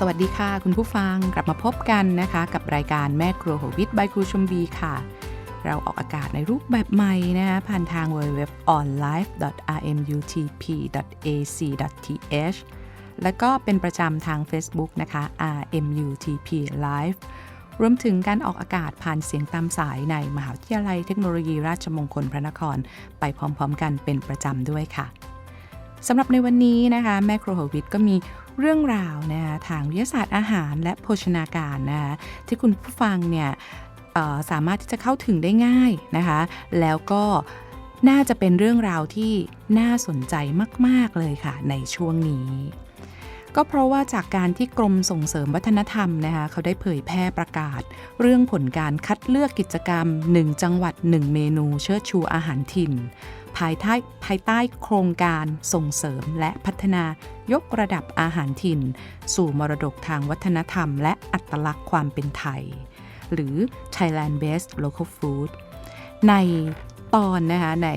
สวัสดีค่ะคุณผู้ฟังกลับมาพบกันนะคะ กับรายการแม่ครัวหัววิทย์บายครูชมบีค่ะ เราออกอากาศในรูปแบบใหม่นะคะ ผ่านทาง www.onlife.rmuTP.ac.th และก็เป็นประจำทาง Facebook นะคะ RMUTP Live รวมถึงการออกอากาศผ่านเสียงตามสายในมหาวิทยาลัยเทคโนโลยีราชมงคลพระนคร ไปพร้อมๆ กันเป็นประจำด้วยค่ะ สำหรับในวันนี้นะคะแม่ครัวหัววิทก็มีเรื่องราวนะคะทางวิทยาศาสตร์อาหารและโภชนาการนะคะที่คุณผู้ฟังเนี่ยสามารถที่จะเข้าถึงได้ง่ายนะคะ แล้วก็น่าจะเป็นเรื่องราวที่น่าสนใจมาก ๆ เลยค่ะในช่วงนี้ ก็เพราะว่าจากการที่กรมส่งเสริมวัฒนธรรมนะคะเขาได้เผยแพร่ประกาศ เรื่องผลการคัดเลือกกิจกรรม 1 จังหวัด 1 เมนูเชิดชูอาหารถิ่น ภายใต้ภายใต้โครงการส่งเสริมและพัฒนายกระดับอาหารถิ่น สู่มรดกทางวัฒนธรรม และอัตลักษณ์ความเป็นไทย หรือ Thailand Based Local Food ในตอนนะคะใน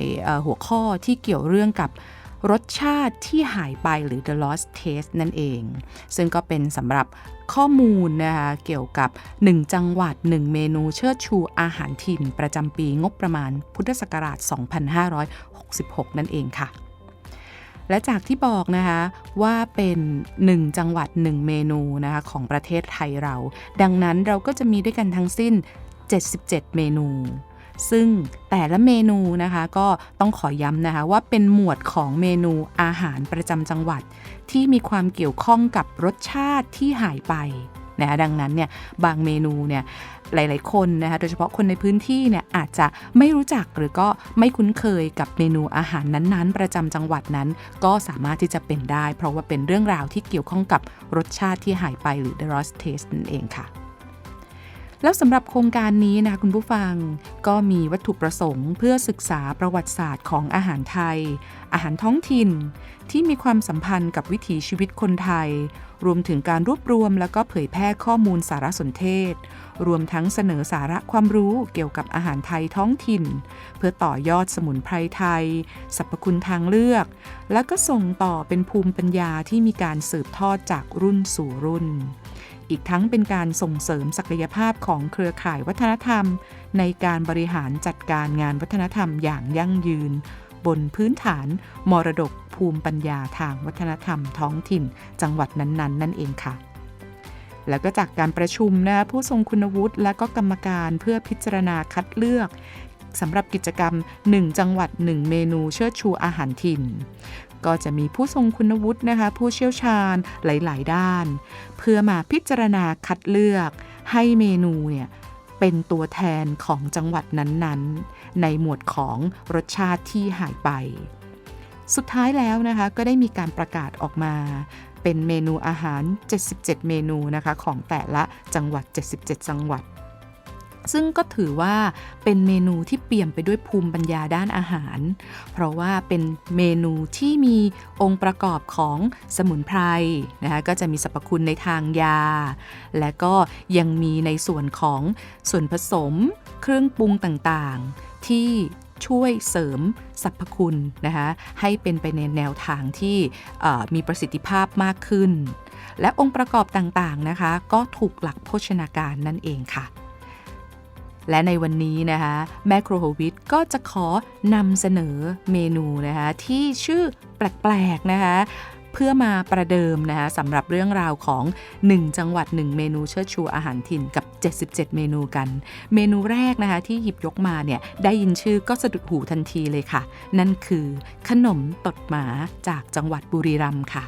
หัวข้อที่เกี่ยวเรื่องกับรสชาติที่หายไปหรือ the lost taste นั่นเอง ซึ่งก็เป็นสำหรับ ข้อมูลนะคะเกี่ยวกับ 1 จังหวัด 1 เมนูเชิดชูอาหารถิ่น ประจำปีงบประมาณพุทธศักราช 2566 นั่นเองค่ะและจากที่บอกนะคะว่าเป็น 1 จังหวัด 1 เมนูนะคะของประเทศไทยเรา ดังนั้นเราก็จะมีด้วยกันทั้งสิ้น 77 เมนู ซึ่งแต่ละเมนูนะคะก็ต้องขอย้ำนะคะว่าเป็นหมวดของเมนูอาหารประจำจังหวัด ที่มีความเกี่ยวข้องกับรสชาติที่หายไปนะคะดังนั้นเนี่ยบางเมนูเนี่ยหลาย ๆ คนนะคะโดยเฉพาะคนในพื้นที่เนี่ยอาจจะไม่รู้จักหรือก็ไม่คุ้นเคยกับเมนูอาหารนั้น ๆ ประจำจังหวัดนั้น ก็สามารถที่จะเป็นได้ เพราะว่าเป็นเรื่องราวที่เกี่ยวข้องกับรสชาติที่หายไปหรือ the lost taste นั่นเองค่ะ แล้วสำหรับโครงการนี้นะคะคุณผู้ฟัง ก็มีวัตถุประสงค์ เพื่อศึกษาประวัติศาสตร์ของอาหารไทย อาหารท้องถิ่น ที่มีความสัมพันธ์กับวิถีชีวิตคนไทย รวมถึงการรวบรวมแล้วก็เผยแพร่ข้อมูลสารสนเทศ รวมทั้งเสนอสาระความรู้เกี่ยวกับอาหารไทยท้องถิ่น เพื่อต่อยอดสมุนไพรไทยสรรพคุณทางเลือก แล้วก็ส่งต่อเป็นภูมิปัญญาที่มีการสืบทอดจากรุ่นสู่รุ่น อีกทั้งเป็นการส่งเสริมศักยภาพของเครือข่ายวัฒนธรรม ในการบริหารจัดการงานวัฒนธรรมอย่างยั่งยืน บนพื้นฐาน มรดกภูมิปัญญาทางวัฒนธรรมท้องถิ่น จังหวัดนั้นๆนั่นเองค่ะแล้วก็จากการประชุมนะผู้ทรงคุณวุฒิและก็กรรมการเพื่อพิจารณาคัดเลือกสำหรับกิจกรรม 1 จังหวัด 1 เมนูเชิดชูอาหารถิ่น ก็จะมีผู้ทรงคุณวุฒินะคะ ผู้เชี่ยวชาญหลาย ๆ ด้าน เพื่อมาพิจารณาคัดเลือกให้เมนูเนี่ยเป็นตัวแทนของจังหวัดนั้น ๆ ในหมวดของรสชาติที่หายไป สุดท้ายแล้วนะคะก็ได้มีการประกาศออกมาเป็นเมนูอาหาร 77 เมนูนะคะของแต่ละจังหวัด 77 จังหวัด ซึ่งก็ถือว่าเป็นเมนูที่เปี่ยมไปด้วยภูมิปัญญาด้านอาหาร เพราะว่าเป็นเมนูที่มีองค์ประกอบของสมุนไพรนะคะก็จะมีสรรพคุณในทางยา และก็ยังมีในส่วนของส่วนผสม เครื่องปรุงต่างๆ ที่ช่วยเสริมสรรพคุณนะคะให้เป็นไปในแนวทางที่มีประสิทธิภาพมากขึ้น และองค์ประกอบต่างๆนะคะ ก็ถูกหลักโภชนาการนั่นเองค่ะ และในวันนี้นะคะแม่ครัวโฮวิทก็จะขอนำเสนอเมนูนะคะที่ชื่อแปลกๆนะคะเพื่อมาประเดิมนะคะสำหรับเรื่องราวของ 1 จังหวัด 1 เมนูเชิดชูอาหารถิ่นกับ 77 เมนูกัน เมนูแรกนะคะที่หยิบยกมาเนี่ยได้ยินชื่อก็สะดุดหูทันทีเลยค่ะ นั่นคือขนมตดหมาจากจังหวัดบุรีรัมย์ค่ะ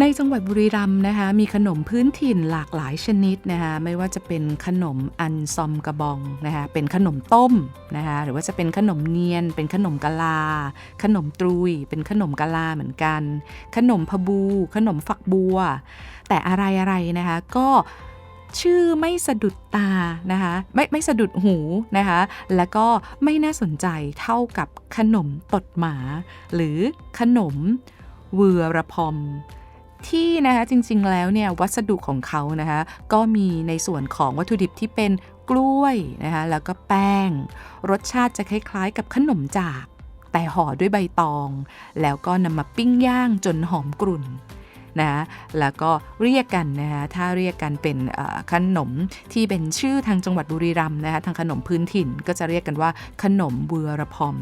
ในจังหวัดบุรีรัมย์นะคะมีขนมพื้นถิ่นหลากหลายชนิดนะคะไม่ว่าจะเป็นขนมอันซอมกระบองนะคะเป็นขนมต้มนะคะหรือว่าจะเป็นขนมเนียน เป็นขนมกะลา ขนมตรุย เป็นขนมกะลาเหมือนกัน ขนมพะบู ขนมฝักบัว แต่อะไรอะไรนะคะก็ชื่อไม่สะดุดตานะคะไม่ไม่สะดุดหูนะคะแล้วก็ไม่น่าสนใจเท่ากับขนมตดหมา หรือขนมเวือระพอม ที่นะคะจริงๆแล้วเนี่ยวัสดุของเขานะคะก็มีในส่วนของวัตถุดิบที่เป็นกล้วยนะคะแล้วก็แป้ง รสชาติจะคล้ายๆ กับขนมจาก แต่ห่อด้วยใบตอง แล้วก็นำมาปิ้งย่างจนหอมกรุ่นนะแล้วก็เรียกกันนะคะถ้าเรียกกันเป็นขนมที่เป็นชื่อทางจังหวัดบุรีรัมย์นะคะทางขนมพื้นถิ่นก็จะเรียกกันว่าขนมเบือระพอม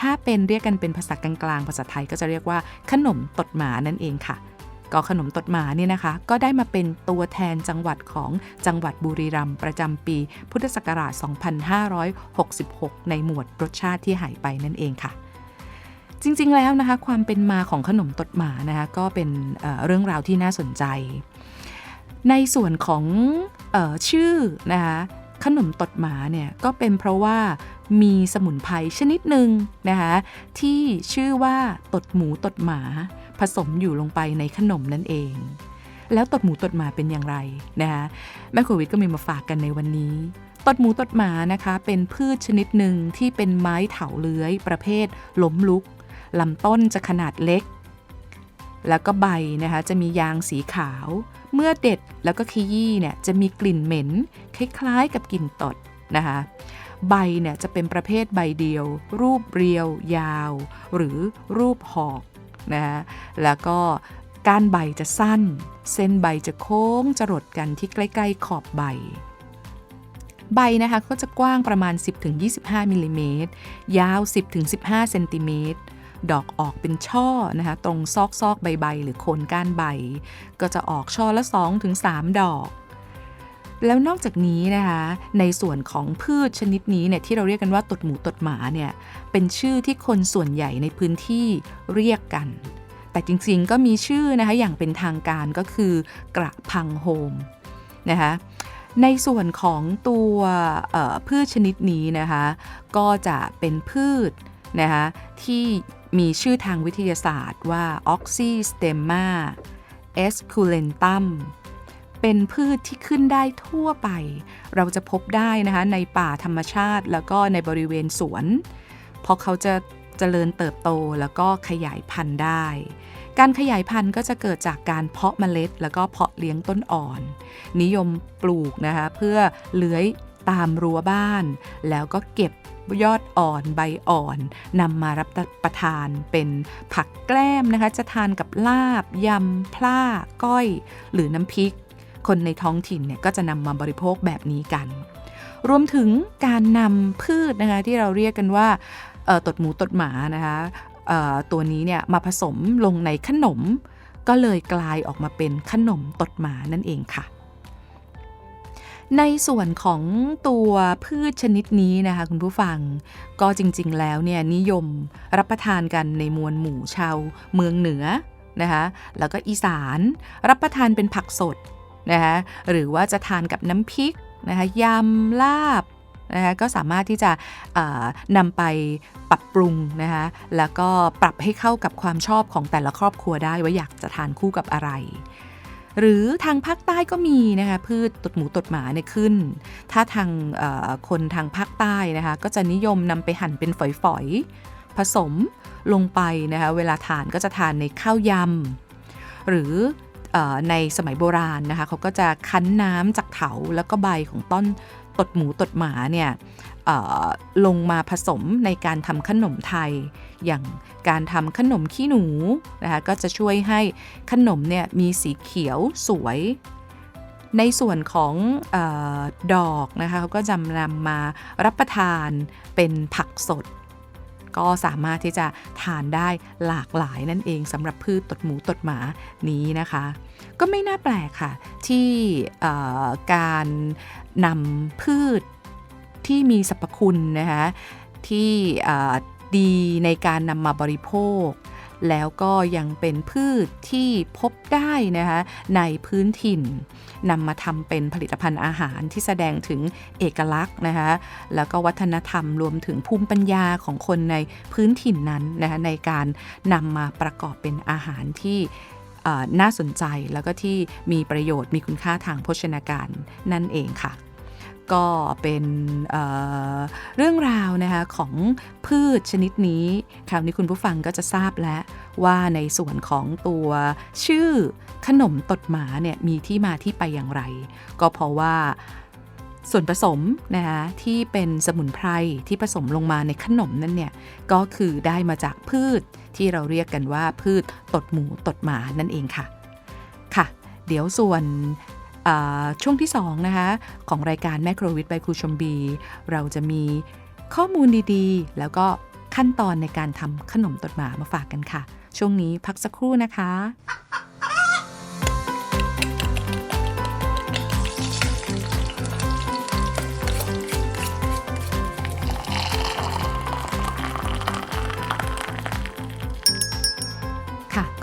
ถ้าเป็นเรียกกันเป็นภาษากลางๆภาษาไทยก็จะเรียกว่าขนมตดหมานั่นเองค่ะ ก็ขนมตดหมาเนี่ยนะคะ ก็ได้มาเป็นตัวแทนจังหวัดของจังหวัดบุรีรัมย์ประจำปี พุทธศักราช 2566 ในหมวดรสชาติที่หายไปนั่นเองค่ะ จริงๆแล้วนะคะ ความเป็นมาของขนมตดหมานะคะก็เป็นเเรื่องราวที่น่าสนใจ ในส่วนของออชื่อนะคะขนมตดหมาเนี่ยก็เป็นเพราะว่ามีสมุนไพรชนิดหนึ่งนะคะที่ชื่อว่าตดหมูตดหมา ผสมอยู่ลงไปในขนมนั่นเอง แล้วตดหมูตดหมาเป็นอย่างไรนะคะแม่ครัววิทย์ก็มีมาฝากกันในวันนี้ตดหมูตดหมานะคะเป็นพืชชนิดหนึ่งที่เป็นไม้เถาเลื้อย ประเภทล้มลุกลำต้นจะขนาดเล็ก แล้วก็ใบนะคะจะมียางสีขาว เมื่อเด็ดแล้วก็ขยี้เนี่ยจะมีกลิ่นเหม็น คล้ายๆกับกลิ่นตดนะคะใบเนี่ยจะเป็นประเภทใบเดียว รูปเรียวยาว หรือรูปหอก นะคะแล้วก็ก้านใบจะสั้น เส้นใบจะโค้งจรดกันที่ใกล้ ๆ ขอบใบ ใบนะคะก็จะกว้างประมาณ 10-25มิลลิเมตรยาว 10-15เซนติเมตรดอกออกเป็นช่อนะคะตรงซอกซอกใบๆหรือโคนก้านใบ ก็จะออกช่อละ 2-3 ดอก แล้วนอกจากนี้นะคะในส่วนของพืชชนิดนี้เนี่ยที่เราเรียกกันว่าตดหมูตดหมาเนี่ยเป็นชื่อที่คนส่วนใหญ่ในพื้นที่เรียกกัน แต่จริงๆก็มีชื่อนะคะอย่างเป็นทางการก็คือกระพังโฮมนะคะในส่วนของตัวพืชชนิดนี้นะคะก็จะเป็นพืชนะคะที่มีชื่อทางวิทยาศาสตร์ว่า Oxystemma esculentum เป็นพืชที่ขึ้นได้ทั่วไป เราจะพบได้นะคะในป่าธรรมชาติ แล้วก็ในบริเวณสวน เพราะเขาจะเจริญเติบโตแล้วก็ขยายพันธุ์ได้ การขยายพันธุ์ก็จะเกิดจากการเพาะเมล็ด แล้วก็เพาะเลี้ยงต้นอ่อน นิยมปลูกนะคะเพื่อเลื้อยตามรั้วบ้าน แล้วก็เก็บยอดอ่อนใบอ่อนนำมารับประทานเป็นผักแกล้มนะคะ จะทานกับลาบ ยำพล่าก้อย หรือน้ำพริก คนในท้องถิ่นเนี่ยก็จะนำมาบริโภคแบบนี้กัน รวมถึงการนำพืชนะคะที่เราเรียกกันว่าตดหมูตดหมานะคะตัวนี้เนี่ยมาผสมลงในขนม ก็เลยกลายออกมาเป็นขนมตดหมานั่นเองค่ะในส่วนของตัวพืชชนิดนี้นะคะคุณผู้ฟังก็จริงๆแล้วเนี่ยนิยมรับประทานกันในมวลหมู่ชาวเมืองเหนือนะคะแล้วก็อีสานรับประทานเป็นผักสด นะคะหรือว่าจะทานกับน้ำพริกนะคะยำลาบนะคะก็สามารถที่จะนำไปปรับปรุงนะคะแล้วก็ปรับให้เข้ากับความชอบของแต่ละครอบครัวได้ว่าอยากจะทานคู่กับอะไร หรือทางภาคใต้ก็มีนะคะพืชตดหมูตดหมาเนี่ยขึ้น ถ้าทางคนทางภาคใต้นะคะก็จะนิยมนำไปหั่นเป็นฝอยๆ ผสมลงไปนะคะเวลาทานก็จะทานในข้าวยำหรือ ในสมัยโบราณนะคะเขาก็จะคั้นน้ำจากเถาแล้วก็ใบของต้นตดหมูตดหมาเนี่ยลงมาผสมในการทำขนมไทย อย่างการทำขนมขี้หนูนะคะก็จะช่วยให้ขนมเนี่ยมีสีเขียวสวย ในส่วนของออดอกนะคะเขาก็จะนำมารับประทานเป็นผักสด ก็สามารถที่จะทานได้หลากหลายนั่นเองสำหรับพืชตดหมูตดหมานี้นะคะ ก็ไม่น่าแปลกค่ะ ที่การนำพืชที่มีสรรพคุณนะคะที่ดีในการนำมาบริโภค แล้วก็ยังเป็นพืชที่พบได้นะคะในพื้นถิ่นนำมาทำเป็นผลิตภัณฑ์อาหารที่แสดงถึงเอกลักษณ์นะคะแล้วก็วัฒนธรรมรวมถึงภูมิปัญญาของคนในพื้นถิ่นนั้นนะคะในการนำมาประกอบเป็นอาหารที่ น่าสนใจแล้วก็ที่มีประโยชน์มีคุณค่าทางโภชนาการนั่นเองค่ะ ก็เป็นเเรื่องราวนะคะของพืชชนิดนี้คราวนี้คุณผู้ฟังก็จะทราบแล้วว่าในส่วนของตัวชื่อขนมตดหมาเนี่ยมีที่มาที่ไปอย่างไร ก็เพราะว่าส่วนผสมนะคะที่เป็นสมุนไพรที่ผสมลงมาในขนมนั่นเนี่ยก็คือได้มาจากพืช ที่เราเรียกกันว่าพืชตดหมูตดหมานั่นเองค่ะ ค่ะ เดี๋ยวส่วนช่วงที่2นะคะของรายการแม่ครววิทย์ใบครูชมบี เราจะมีข้อมูลดีๆ แล้วก็ขั้นตอนในการทำขนมตดหมามาฝากกันค่ะ ช่วงนี้พักสักครู่นะคะ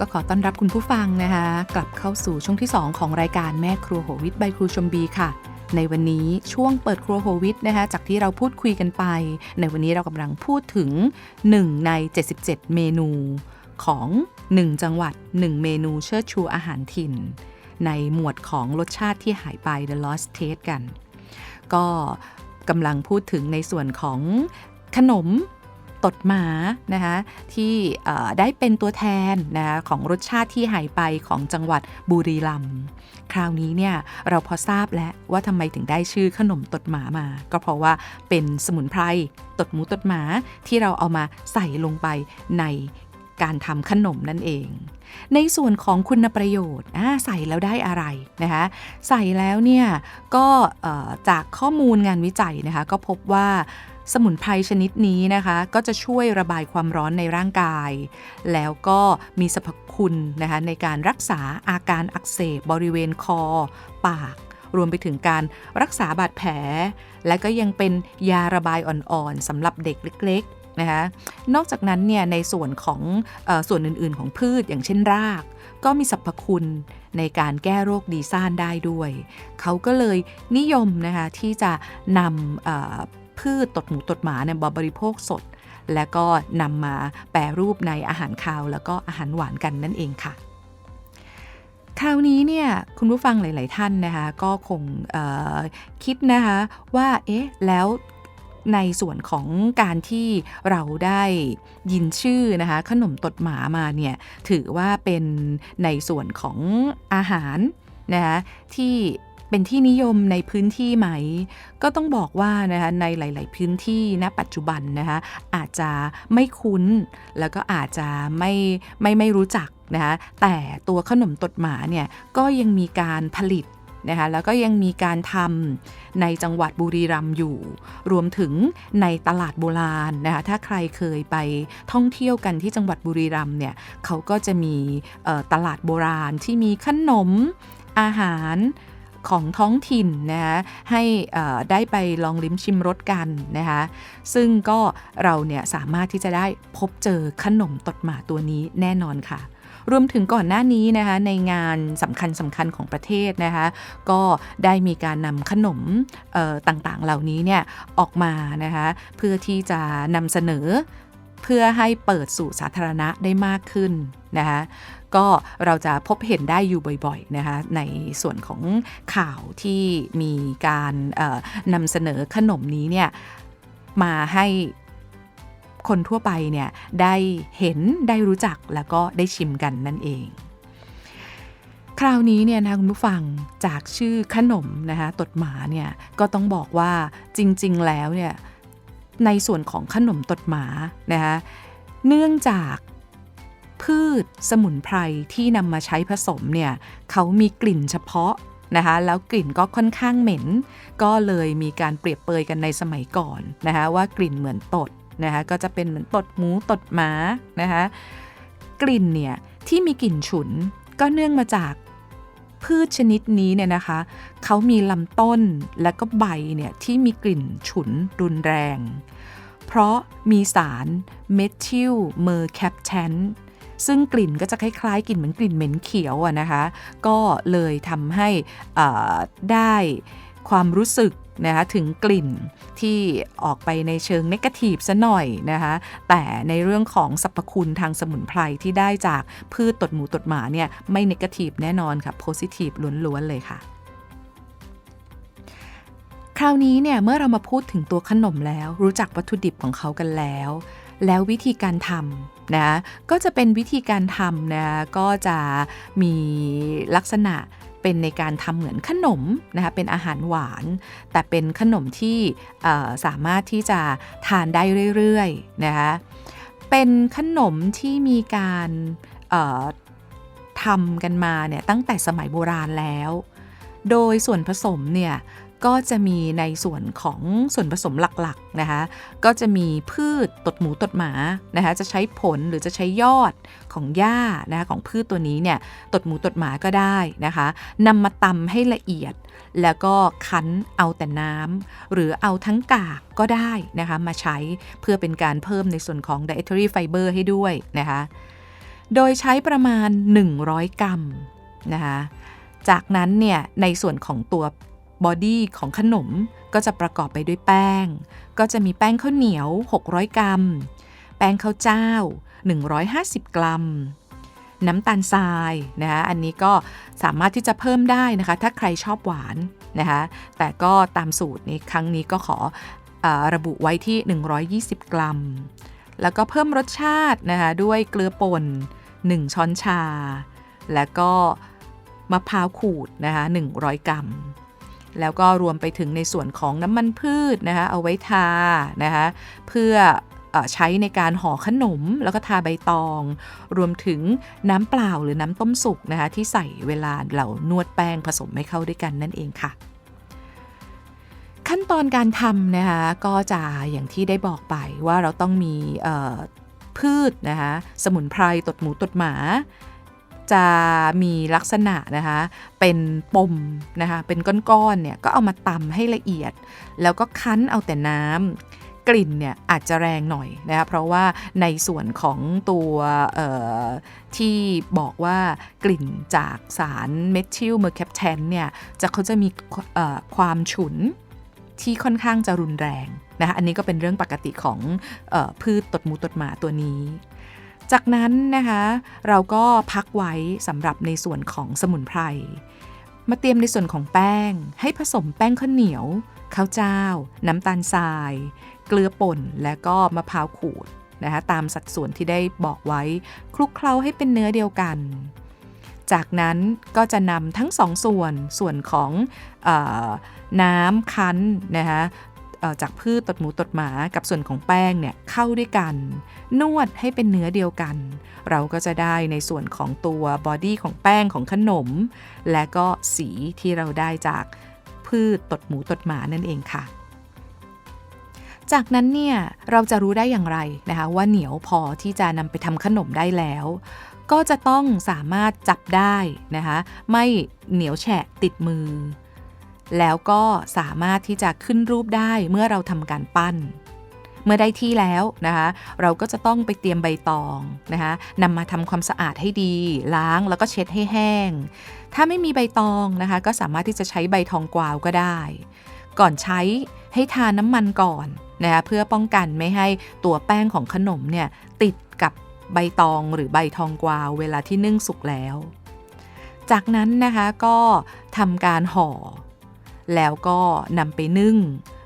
ก็ขอต้อนรับคุณผู้ฟังนะคะ กลับเข้าสู่ช่วงที่ 2 ของรายการแม่ครัวโหวิทใบครูชมบีค่ะ ในวันนี้ช่วงเปิดครัวโฮวิทนะคะจากที่เราพูดคุยกันไป ในวันนี้เรากำลังพูดถึง 1 ใน 77 เมนูของ 1 จังหวัด 1 เมนูเชิดชูอาหารถิ่น ในหมวดของรสชาติที่หายไป The Lost Taste กัน ก็กำลังพูดถึงในส่วนของขนม ตดหมานะคะที่ได้เป็นตัวแทนนะคะของรสชาติที่หายไปของจังหวัดบุรีรัมย์คราวนี้เนี่ยเราพอทราบแล้วว่าทำไมถึงได้ชื่อขนมตดหมามา ก็เพราะว่าเป็นสมุนไพรตดหมูตดหมาที่เราเอามาใส่ลงไปในการทำขนมนั่นเอง ในส่วนของคุณประโยชน์ใส่แล้วได้อะไรนะคะใส่แล้วเนี่ยก็จากข้อมูลงานวิจัยนะคะก็พบว่า สมุนไพรชนิดนี้นะคะ ก็จะช่วยระบายความร้อนในร่างกาย แล้วก็มีสรรพคุณนะคะในการรักษาอาการอักเสบบริเวณคอ ปาก รวมไปถึงการรักษาบาดแผล และก็ยังเป็นยาระบายอ่อนๆสำหรับเด็กเล็กๆนะคะนอกจากนั้นเนี่ยในส่วนของอส่วนอื่นๆ ของพืชอย่างเช่นราก ก็มีสรรพคุณในการแก้โรคดีซ่านได้ด้วย เขาก็เลยนิยมนะคะที่จะนำ พืชตดหมูตดหมาเนี่ยมาบริโภคสด และก็นำมาแปรรูปในอาหารคาว แล้วก็อาหารหวานกันนั่นเองค่ะ คราวนี้เนี่ยคุณผู้ฟังหลาย ๆ ท่านนะคะก็คงคิดนะคะว่าเอ๊ะแล้วในส่วนของการที่เราได้ยินชื่อนะคะขนมตดหมามาเนี่ยถือว่าเป็นในส่วนของอาหารนะคะที่ เป็นที่นิยมในพื้นที่ไหม ก็ต้องบอกว่านะคะในหลาย ๆ พื้นที่ณปัจจุบันนะคะอาจจะไม่คุ้น แล้วก็อาจจะไม่ไม่ไม่รู้จักนะคะแต่ตัวขนมตดหมาเนี่ยก็ยังมีการผลิตนะคะแล้วก็ยังมีการทำในจังหวัดบุรีรัมย์อยู่ รวมถึงในตลาดโบราณนะคะถ้าใครเคยไปท่องเที่ยวกันที่จังหวัดบุรีรัมย์เนี่ยเขาก็จะมีตลาดโบราณที่มีขนมอาหาร ของท้องถิ่นนะคะให้ได้ไปลองลิ้มชิมรสกันนะคะซึ่งก็เราเนี่ยสามารถที่จะได้พบเจอขนมตดหมาตัวนี้แน่นอนค่ะรวมถึงก่อนหน้านี้นะคะในงานสำคัญสำคัญของประเทศนะคะก็ได้มีการนำขนมต่างๆเหล่านี้เนี่ยออกมานะคะเพื่อที่จะนำเสนอเพื่อให้เปิดสู่สาธารณะได้มากขึ้นนะคะ ก็เราจะพบเห็นได้อยู่บ่อยๆนะคะในส่วนของข่าวที่มีการนำเสนอขนมนี้เนี่ยมาให้คนทั่วไปเนี่ยได้เห็นได้รู้จักแล้วก็ได้ชิมกันนั่นเอง คราวนี้เนี่ยนะคุณผู้ฟังจากชื่อขนมนะคะตดหมาเนี่ยก็ต้องบอกว่าจริง ๆ แล้วเนี่ยในส่วนของขนมตดหมานะคะเนื่องจาก พืชสมุนไพรที่นำมาใช้ผสมเนี่ยเขามีกลิ่นเฉพาะนะคะแล้วกลิ่นก็ค่อนข้างเหม็น ก็เลยมีการเปรียบเปยกันในสมัยก่อนนะคะว่ากลิ่นเหมือนตดนะคะก็จะเป็นเหมือนตดหมูตดหมานะคะกลิ่นเนี่ยที่มีกลิ่นฉุนก็เนื่องมาจากพืชชนิดนี้เนี่ยนะคะเขามีลำต้นและก็ใบเนี่ยที่มีกลิ่นฉุนรุนแรง เพราะมีสารเมทิลเมอร์แคปแทน ซึ่งกลิ่นก็จะคล้ายๆกลิ่นเหมือนกลิ่นเหม็นเขียวอะนะคะ ก็เลยทำให้ได้ความรู้สึกนะคะถึงกลิ่นที่ออกไปในเชิงนกาทีฟซะหน่อยนะคะแต่ในเรื่องของสรรพคุณทางสมุนไพรที่ได้จากพืชตดหมูตดหมาเนี่ยไม่นกาทีฟแน่นอนค่ะโพซิทีฟล้วนๆเลยค่ะคราวนี้เนี่ยเมื่อเรามาพูดถึงตัวขนมแล้ว รู้จักวัตถุดิบของเขากันแล้ว แล้ววิธีการทำนะก็จะเป็นวิธีการทำนะก็จะมีลักษณะเป็นในการทำเหมือนขนมนะคะเป็นอาหารหวาน แต่เป็นขนมที่สามารถที่จะทานได้เรื่อยๆนะคะเป็นขนมที่มีการทำกันมาเนี่ยตั้งแต่สมัยโบราณแล้ว โดยส่วนผสมเนี่ย ก็จะมีในส่วนของส่วนผสมหลักๆนะคะก็จะมีพืชตดหมูตดหมานะคะจะใช้ผลหรือจะใช้ยอดของหญ้านะคะของพืชตัวนี้เนี่ยตดหมูตดหมาก็ได้นะคะนำมาตำให้ละเอียด แล้วก็คั้นเอาแต่น้ำหรือเอาทั้งกากก็ได้นะคะมาใช้เพื่อเป็นการเพิ่มในส่วนของ dietary fiber ให้ด้วยนะคะโดยใช้ประมาณ 100 กรัมนะคะจากนั้นเนี่ยในส่วนของตัว บอดี้ของขนมก็จะประกอบไปด้วยแป้ง ก็จะมีแป้งข้าวเหนียว 600 กรัม แป้งข้าวเจ้า 150 กรัม น้ำตาลทรายนะคะอันนี้ก็สามารถที่จะเพิ่มได้นะคะ ถ้าใครชอบหวานนะคะแต่ก็ตามสูตรนี้ครั้งนี้ก็ขออระบุไว้ที่ 120 กรัม แล้วก็เพิ่มรสชาตินะคะด้วยเกลือป่น 1 ช้อนชา แล้วก็มะพร้าวขูดนะคะ100 กรัม แล้วก็รวมไปถึงในส่วนของน้ำมันพืชนะคะเอาไว้ทานะคะเพื่อใช้ในการห่อขนมแล้วก็ทาใบตอง รวมถึงน้ำเปล่าหรือน้ำต้มสุกนะคะที่ใส่เวลาเรานวดแป้งผสมให้เข้าด้วยกันนั่นเองค่ะ ขั้นตอนการทำนะคะก็จะอย่างที่ได้บอกไปว่าเราต้องมีพืชนะคะสมุนไพรตดหมูตดหมา จะมีลักษณะนะคะเป็นปมนะคะเป็นก้อนๆเนี่ยก็เอามาตำให้ละเอียด แล้วก็คั้นเอาแต่น้ำกลิ่นเนี่ยอาจจะแรงหน่อยนะคะเพราะว่าในส่วนของตัวที่บอกว่ากลิ่นจากสารเมทิลเมอร์แคปแทนเนี่ยจะเขาจะมีความฉุนที่ค่อนข้างจะรุนแรงนะคะอันนี้ก็เป็นเรื่องปกติของออพืชตดมูตดหมาตัวนี้ จากนั้นนะคะเราก็พักไว้สำหรับในส่วนของสมุนไพร มาเตรียมในส่วนของแป้ง ให้ผสมแป้งข้าวเหนียวข้าวเจ้า น้ำตาลทราย เกลือป่น และก็มะพร้าวขูดนะคะตามสัดส่วนที่ได้บอกไว้คลุกเคล้าให้เป็นเนื้อเดียวกัน จากนั้นก็จะนำทั้งสองส่วนส่วนของออน้ำคั้นนะคะ จากพืชตดหมูตดหมากับส่วนของแป้งเนี่ยเข้าด้วยกัน นวดให้เป็นเนื้อเดียวกัน เราก็จะได้ในส่วนของตัวบอดี้ของแป้งของขนม และก็สีที่เราได้จากพืชตดหมูตดหมานั่นเองค่ะ จากนั้นเนี่ยเราจะรู้ได้อย่างไรนะคะว่าเหนียวพอที่จะนำไปทำขนมได้แล้ว ก็จะต้องสามารถจับได้นะคะไม่เหนียวแฉะติดมือ แล้วก็สามารถที่จะขึ้นรูปได้เมื่อเราทำการปั้น เมื่อได้ที่แล้วนะคะเราก็จะต้องไปเตรียมใบตองนะคะนำมาทำความสะอาดให้ดี ล้างแล้วก็เช็ดให้แห้ง ถ้าไม่มีใบตองนะคะก็สามารถที่จะใช้ใบทองกวาวก็ได้ ก่อนใช้ให้ทาน้ำมันก่อนนะคะเพื่อป้องกันไม่ให้ตัวแป้งของขนมเนี่ยติดกับใบตองหรือใบทองกวาวเวลาที่นึ่งสุกแล้ว จากนั้นนะคะก็ทำการห่อ แล้วก็นำไปนึ่ง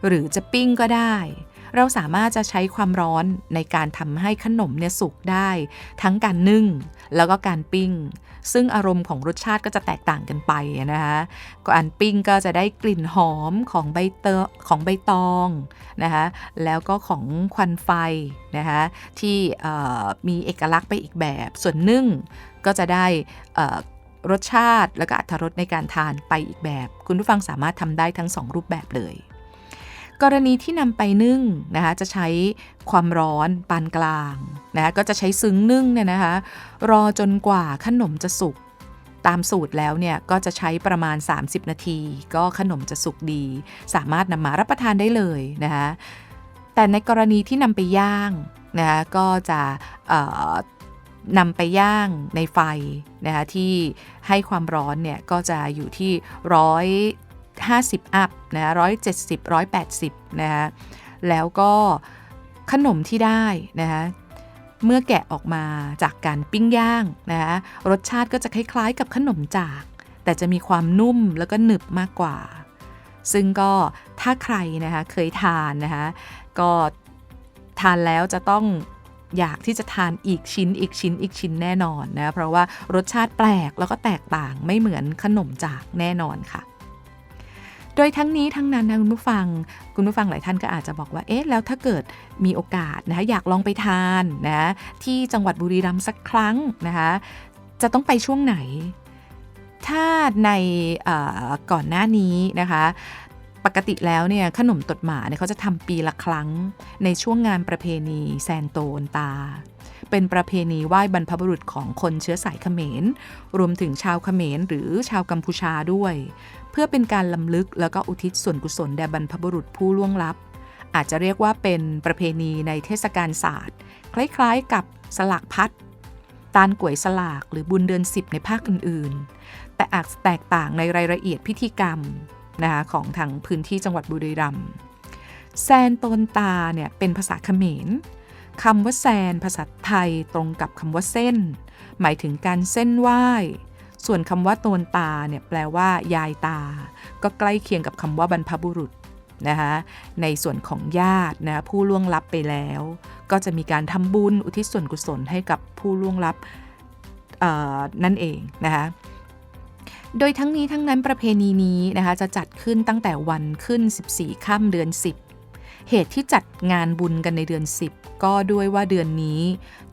หรือจะปิ้งก็ได้ เราสามารถจะใช้ความร้อนในการทำให้ขนมเนี่ยสุกได้ ทั้งการนึ่ง แล้วก็การปิ้ง ซึ่งอารมณ์ของรสชาติก็จะแตกต่างกันไปนะคะการปิ้งก็จะได้กลิ่นหอมของใบเตอของใบตองนะคะแล้วก็ของควันไฟนะคะที่มีเอกลักษณ์ไปอีกแบบส่วนนึ่งก็จะได้ รสชาติ และก็อรรถรสในการทานไปอีกแบบ คุณผู้ฟังสามารถทำได้ทั้ง 2 รูปแบบเลย กรณีที่นำไปนึ่งนะคะจะใช้ความร้อนปานกลางนะคะก็จะใช้ซึ้งนึ่งเนี่ยนะคะรอจนกว่าขนมจะสุกตามสูตรแล้วเนี่ยก็จะใช้ประมาณ 30 นาที ก็ขนมจะสุกดี สามารถนำมารับประทานได้เลยนะคะแต่ในกรณีที่นำไปย่างนะคะก็จะ นำไปย่างในไฟนะคะที่ให้ความร้อนเนี่ยก็จะอยู่ที่ร้อยห้าสิบอัพนะร้อยเจ็ดสิบร้อยแปดสิบนะคะแล้วก็ขนมที่ได้นะคะเมื่อแกะออกมาจากการปิ้งย่างนะคะรสชาติก็จะคล้ายๆกับขนมจาก แต่จะมีความนุ่มแล้วก็หนึบมากกว่า ซึ่งก็ถ้าใครนะคะเคยทานนะคะก็ทานแล้วจะต้อง อยากที่จะทานอีกชิ้นอีกชิ้นอีกชิ้นแน่นอนนะ เพราะว่ารสชาติแปลกแล้วก็แตกต่างไม่เหมือนขนมจากแน่นอนค่ะ โดยทั้งนี้ทั้งนั้นนะคุณผู้ฟัง คุณผู้ฟังหลายท่านก็อาจจะบอกว่า เอ๊ะ แล้วถ้าเกิดมีโอกาสนะคะอยากลองไปทานนะที่จังหวัดบุรีรัมย์สักครั้งนะคะจะต้องไปช่วงไหน ถ้าในก่อนหน้านี้นะคะ ปกติแล้วเนี่ยขนมตดหมาเนี่ยเขาจะทำปีละครั้งในช่วงงานประเพณีแซนโตนตา เป็นประเพณีไหว้บรรพบุรุษของคนเชื้อสายเขมร รวมถึงชาวเขมรหรือชาวกัมพูชาด้วย เพื่อเป็นการลำลึกแล้วก็อุทิศส่วนกุศลแด่บรรพบุรุษผู้ล่วงลับ อาจจะเรียกว่าเป็นประเพณีในเทศกาลศาสตร์ คล้ายๆกับสลากพัดตานก๋วยสลากหรือบุญเดือน10ในภาคอื่นๆ แต่อาจแตกต่างในรายละเอียดพิธีกรรม นะคะของทางพื้นที่จังหวัดบุรีรัมย์แซนโตนตาเนี่ยเป็นภาษาเขมรคำว่าแซนภาษาไทยตรงกับคำว่าเส้น หมายถึงการเส้นไหว้ ส่วนคำว่าโตนตาเนี่ยแปลว่ายายตา ก็ใกล้เคียงกับคำว่าบรรพบุรุษนะคะในส่วนของญาตินะผู้ล่วงลับไปแล้ว ก็จะมีการทำบุญอุทิศส่วนกุศลให้กับผู้ล่วงลับนั่นเองนะคะ โดยทั้งนี้ทั้งนั้นประเพณีนี้นะคะจะจัดขึ้นตั้งแต่วันขึ้น 14 ค่ำเดือน 10 เหตุที่จัดงานบุญกันในเดือน 10 ก็ด้วยว่าเดือนนี้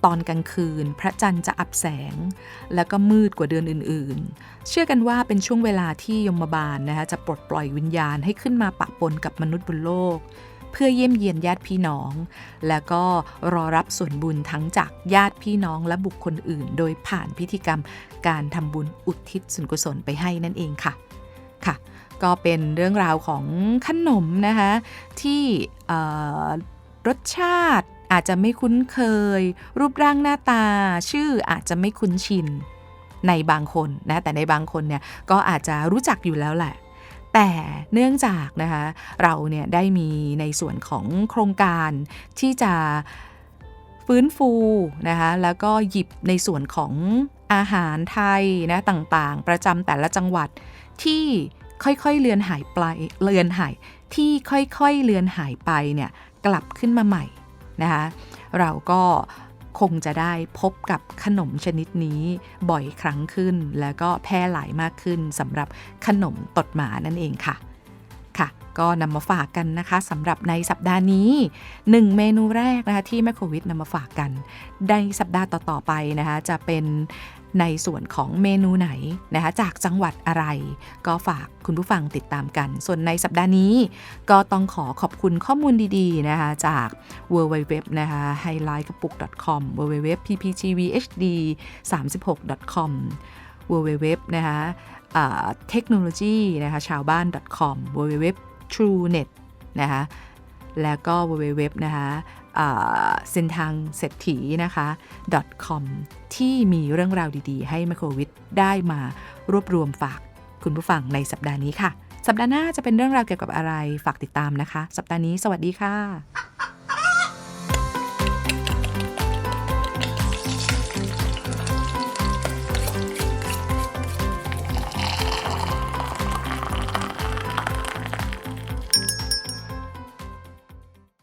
ตอนกลางคืนพระจันทร์จะอับแสง แล้วก็มืดกว่าเดือนอื่นๆ เชื่อกันว่าเป็นช่วงเวลาที่ยมบาลนะคะจะปลดปล่อยวิญญาณให้ขึ้นมาปะปนกับมนุษย์บนโลก เพื่อเยี่ยมเยียนญาติพี่น้อง แล้วก็รอรับส่วนบุญทั้งจากญาติพี่น้องและบุคคลอื่น โดยผ่านพิธีกรรมการทำบุญอุทิศส่วนกุศลไปให้นั่นเองค่ะค่ะ ก็เป็นเรื่องราวของขนมนะคะที่รสชาติอาจจะไม่คุ้นเคย รูปร่างหน้าตา ชื่ออาจจะไม่คุ้นชินในบางคนนะแต่ในบางคนเนี่ยก็อาจจะรู้จักอยู่แล้วแหละ แต่เนื่องจากนะคะเราเนี่ยได้มีในส่วนของโครงการที่จะฟื้นฟูนะคะแล้วก็หยิบในส่วนของอาหารไทยนะต่างๆ ประจำแต่ละจังหวัดที่ค่อยๆเลือนหายไปเลือนหายที่ค่อยๆเลือนหายไปเนี่ยกลับขึ้นมาใหม่นะคะเราก็ คงจะได้พบกับขนมชนิดนี้บ่อยครั้งขึ้น แล้วก็แพร่หลายมากขึ้นสำหรับขนมตดหมานั่นเองค่ะค่ะ ก็นำมาฝากกันนะคะสำหรับในสัปดาห์นี้ 1 เมนูแรกนะคะที่แมคโครวิทนำมาฝากกัน ในสัปดาห์ต่อๆไปนะคะจะเป็น ในส่วนของเมนูไหนนะคะจากจังหวัดอะไร ก็ฝากคุณผู้ฟังติดตามกัน ส่วนในสัปดาห์นี้ ก็ต้องขอขอบคุณข้อมูลดีๆนะคะจาก w w w นะคะ highlight กระปุก .com w w w pptvhd 36 com w w w นะคะเทคโนโลยีนะคะชาวบ้าน .com w w w truenet นะคะแล้วก็ w w w นะคะ เส้นทางเศรษฐีนะคะ .com ที่มีเรื่องราวดีๆ ให้ไมโครวิทได้มารวบรวมฝากคุณผู้ฟังในสัปดาห์นี้ค่ะ สัปดาห์หน้าจะเป็นเรื่องราวเกี่ยวกับอะไรฝากติดตามนะคะ สัปดาห์นี้สวัสดีค่ะ